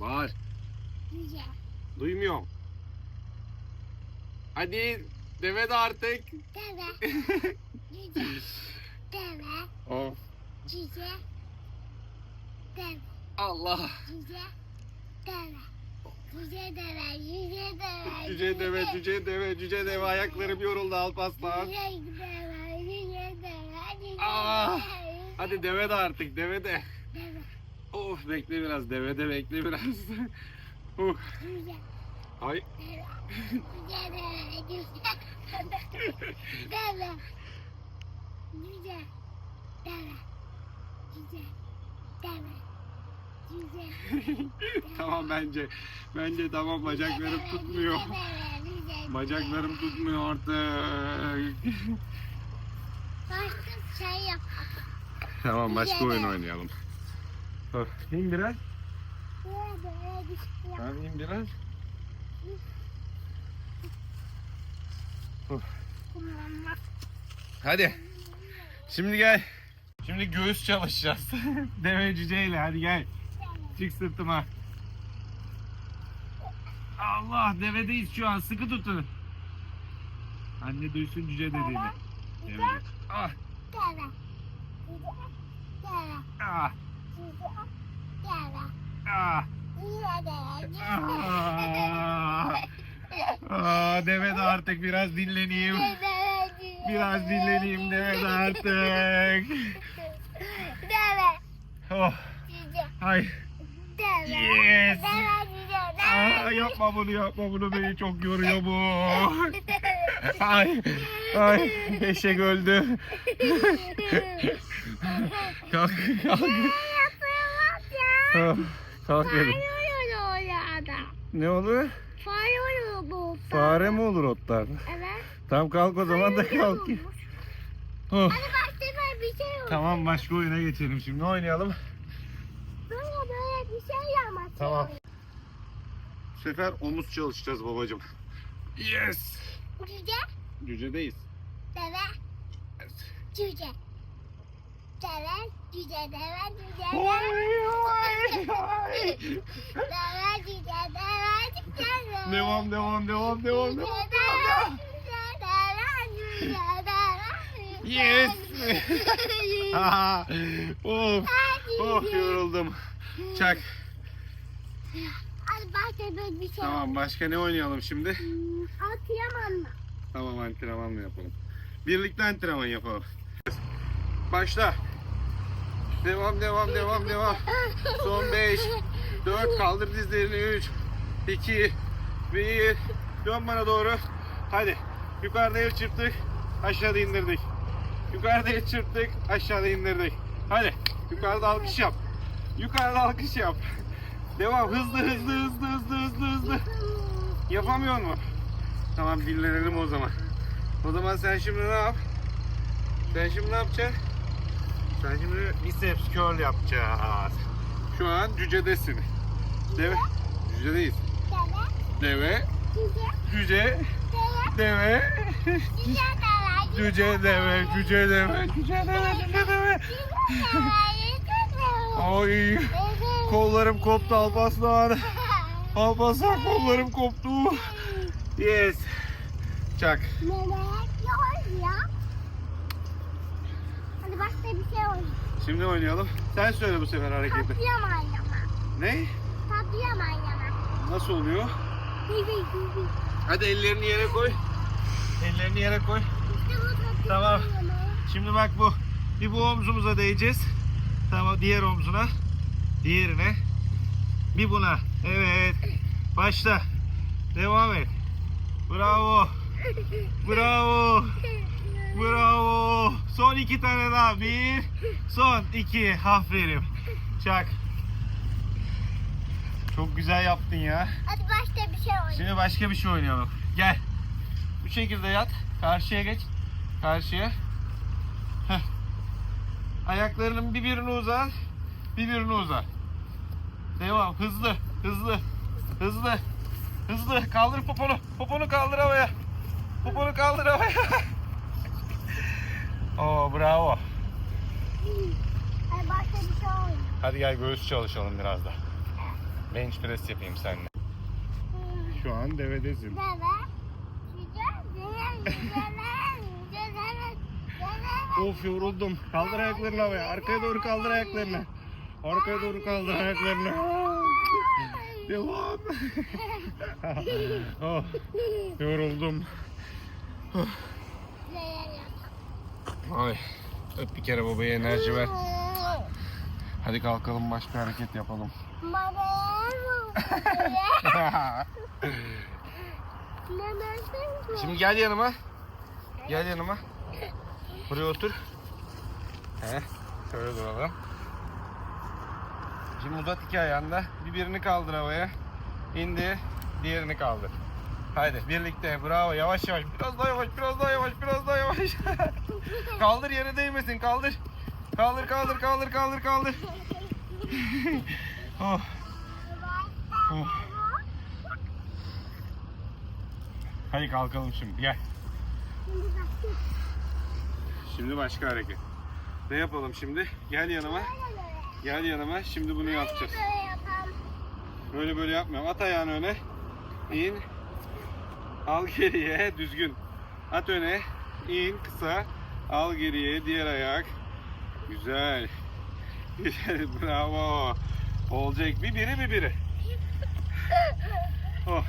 Bağır. Cüce. Duymuyorum. Hadi deve de artık. Deve. Cüce. Deve. Of. Cüce. Deve. Allah. Cüce. Deve. Cüce deve. Cüce deve. Cüce deve, cüce deve, cüce deve ayaklarım yoruldu Alpaslan. Cüce deve. Cüce deve. Cüce Ah. deve. Hadi deve de artık deve de. Of bekle biraz deve de bekle biraz. uh. Ay tamam bence. Bence tamam bacaklarım tutmuyor. Bacaklarım tutmuyor artık. Başka şey yap. Tamam başka oyun oynayalım. Of, İn biraz. Tamam in biraz. Kullanma. Hadi. Şimdi gel. Şimdi göğüs çalışacağız. Deve cüceyle hadi gel. Çık sırtıma. Allah devedeyiz şu an sıkı tutun. Anne duysun cüce dediğini. Deve. Ah Deve. Cüce. Deve. ah Deve. ah. Ah. Aa, deve de artık biraz dinleneyim. Biraz dinleneyim deve de artık. Deve. Oh, Cüce. ay. Deve. Yes. Aa, yapma bunu yapma bunu beni çok yoruyor bu. Ay ay eşek öldü. kalk kalk. Ah, Kalk dedim. Ne olur? Fare mi olur otlarda? Evet. Tamam kalk o zaman da kalk. Oh. Hadi bak sefer bir şey olur. Tamam başka oyuna geçelim şimdi. Ne oynayalım? Böyle böyle bir şey yapmak. Tamam. Bu sefer omuz çalışacağız babacığım. Yes. Cüce, Cücedeyiz. deve, cüce. Deve, cüce, deve, cüce, Oy, deve. oy, oy. Deve, cüce, deve, cüce, deve. Devam devam devam devam devam. deve. Yes. Of. Cüce. yoruldum. Çak. Böyle bir şey. Tamam başka ne oynayalım şimdi? Mı? Tamam antrenman mı yapalım? Birlikte antrenman yapalım. Başla. Devam devam devam devam. Son 5, 4 kaldır dizlerini 3, 2, 1. Dön bana doğru. Hadi. Yukarıda el çırptık. Aşağıda indirdik. Yukarıda el çırptık. Aşağıda indirdik. Hadi. Yukarıda alkış yap. Yukarıda alkış yap. Devam. Hızlı hızlı hızlı hızlı hızlı hızlı. Yapamıyor mu? Tamam dinlenelim o zaman. O zaman sen şimdi ne yap? Sen şimdi ne yapacaksın? Sen şimdi biceps curl yapacaksın. Şu an cücedesin. Deve. Cücedeyiz. Deve, cüce, deve, cüce, deve, Cüce deve. Cüce deve. Cüce deve. Ay. Kollarım koptu Alpaslan. Alpaslan kollarım koptu. Yes. Çak. Hadi başka bir şey oynayalım. Şimdi oynayalım. Sen söyle bu sefer hareketi. Tatlıya mı oynama? Ne? Tatlıya mı oynama? Nasıl oluyor? Hadi ellerini yere koy. Ellerini yere koy. İşte bu Tamam. oynama. Şimdi bak bu. Bir bu omzumuza değeceğiz. Tamam diğer omzuna. Diğerine. Bir buna. Evet. Başla. Devam et. Bravo. Bravo. Bravo. Son iki tane daha. Bir. Son iki. Aferin. Çak. Çok güzel yaptın ya. Hadi başka bir şey oynayalım. Şimdi başka bir şey oynayalım. Gel. Bu şekilde yat. Karşıya geç. Karşıya. Heh. Ayaklarının bir birini uzat. Bir birini uzat. Devam. Hızlı. Hızlı. Hızlı. Hızlı. Kaldır poponu. Poponu kaldır havaya. Poponu kaldır havaya. Oo bravo. Hadi başka bir şey. Hadi gel göğüs çalışalım biraz da. Bench press yapayım seninle. Şu an devedesin. Deve. Güzel, güzel. Of yoruldum. Kaldır ayaklarını havaya. Arkaya doğru kaldır ayaklarını. Arkaya doğru kaldır ayaklarını. Devam. oh, yoruldum. Ay. Öp bir kere babaya enerji ver. Hadi kalkalım başka hareket yapalım. Şimdi gel yanıma. Gel yanıma. Buraya otur. He. Şöyle duralım. Şimdi uzat iki ayağında. Bir birini kaldır havaya. İndir. Diğerini kaldır. Haydi birlikte. Bravo. Yavaş yavaş. Biraz daha yavaş. Biraz daha yavaş. Biraz daha yavaş. kaldır yere değmesin. Kaldır. Kaldır kaldır kaldır kaldır kaldır. oh. Oh. Hadi kalkalım şimdi. Gel. Şimdi başka hareket. Ne yapalım şimdi? Gel yanıma. Gel yanıma. Şimdi bunu yapacağız. Böyle böyle yapmıyorum. At ayağını öne. İn. Al geriye. Düzgün. At öne. İn kısa. Al geriye. Diğer ayak. Güzel. Güzel. Bravo. Olacak. Bir biri bir biri. Oh.